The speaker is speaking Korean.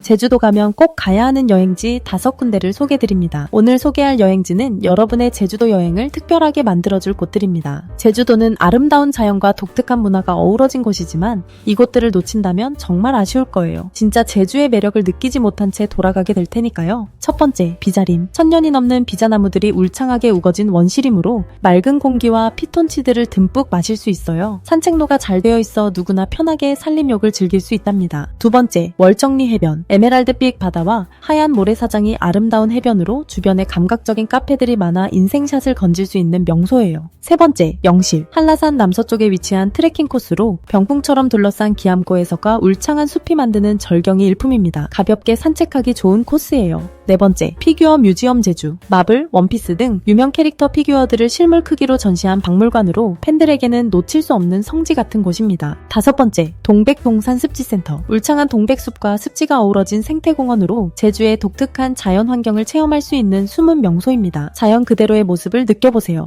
제주도 가면 꼭 가야 하는 여행지 다섯 군데를 소개드립니다. 오늘 소개할 여행지는 여러분의 제주도 여행을 특별하게 만들어줄 곳들입니다. 제주도는 아름다운 자연과 독특한 문화가 어우러진 곳이지만 이곳들을 놓친다면 정말 아쉬울 거예요. 진짜 제주의 매력을 느끼지 못한 채 돌아가게 될 테니까요. 첫 번째, 비자림. 천년이 넘는 비자나무들이 울창하게 우거진 원시림으로 맑은 공기와 피톤치드를 듬뿍 마실 수 있어요. 산책로가 잘 되어 있어 누구나 편하게 산림욕을 즐길 수 있답니다. 두 번째, 월정리 해변. 에메랄드빛 바다와 하얀 모래사장이 아름다운 해변으로 주변에 감각적인 카페들이 많아 인생샷을 건질 수 있는 명소예요. 세 번째, 영실. 한라산 남서쪽에 위치한 트레킹 코스로 병풍처럼 둘러싼 기암고에서가 울창한 숲이 만드는 절경이 일품입니다. 가볍게 산책하기 좋은 코스예요. 네 번째, 피규어 뮤지엄 제주. 마블, 원피스 등 유명 캐릭터 피규어들을 실물 크기로 전시한 박물관으로 팬들에게는 놓칠 수 없는 성지 같은 곳입니다. 다섯 번째, 동백동산 습지센터. 울창한 동백숲과 습지가 어우러진 생태공원으로 제주의 독특한 자연 환경을 체험할 수 있는 숨은 명소입니다. 자연 그대로의 모습을 느껴보세요.